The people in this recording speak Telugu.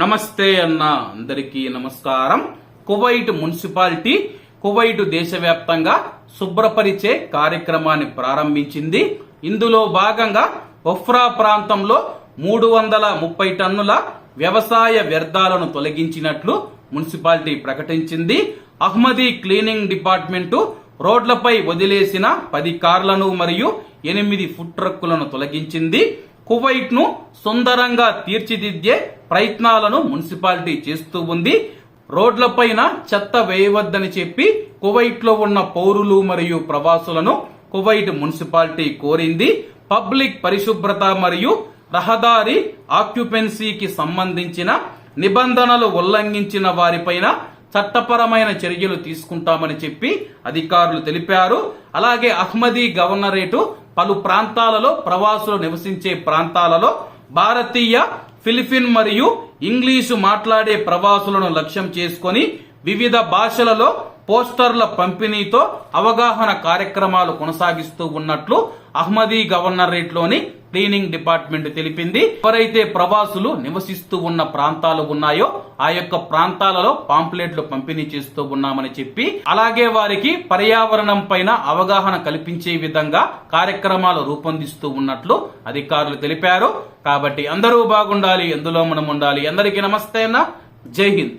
నమస్తే అన్న. అందరికీ నమస్కారం. కువైట్ మున్సిపాలిటీ కువైట్ దేశవ్యాప్తంగా శుభ్రపరిచే కార్యక్రమాన్ని ప్రారంభించింది. ఇందులో భాగంగా ఒఫ్రా ప్రాంతంలో మూడు వందల ముప్పై టన్నుల వ్యవసాయ వ్యర్థాలను తొలగించినట్లు మున్సిపాలిటీ ప్రకటించింది. అహ్మదీ క్లీనింగ్ డిపార్ట్మెంటు రోడ్లపై వదిలేసిన పది కార్లను మరియు ఎనిమిది ఫుడ్ ట్రక్కులను తొలగించింది. కువైట్ను సుందరంగా తీర్చిదిద్దే ప్రయత్నాలను మున్సిపాలిటీ చేస్తూ ఉంది. రోడ్లపైన చెత్త వేయవద్దని చెప్పి కువైట్లో ఉన్న పౌరులు మరియు ప్రవాసులను కువైట్ మున్సిపాలిటీ కోరింది. పబ్లిక్ పరిశుభ్రత మరియు రహదారి ఆక్యుపెన్సీకి సంబంధించిన నిబంధనలు ఉల్లంఘించిన వారిపైన చట్టపరమైన చర్యలు తీసుకుంటామని చెప్పి అధికారులు తెలిపారు. అలాగే అహ్మదీ గవర్నరేటు పలు ప్రాంతాలలో ప్రవాసులు నివసించే ప్రాంతాలలో భారతీయ ఫిలిపిన్ మరియు ఇంగ్లీషు మాట్లాడే ప్రవాసులను లక్ష్యం చేసుకొని వివిధ భాషలలో పోస్టర్ల పంపిణీతో అవగాహన కార్యక్రమాలు కొనసాగిస్తూ ఉన్నట్లు అహ్మదీ గవర్నరేట్లోని క్లీనింగ్ డిపార్ట్మెంట్ తెలిపింది. ఎవరైతే ప్రవాసులు నివసిస్తూ ఉన్న ప్రాంతాలు ఉన్నాయో ఆ యొక్క ప్రాంతాలలో పాంప్లెట్లు పంపిణీ చేస్తూ ఉన్నామని చెప్పి అలాగే వారికి పర్యావరణం పైన అవగాహన కల్పించే విధంగా కార్యక్రమాలు రూపొందిస్తూ ఉన్నట్లు అధికారులు తెలిపారు. కాబట్టి అందరూ బాగుండాలి ఎందులో మనం ఉండాలి. అందరికీ నమస్తే అన్న. జై హింద్.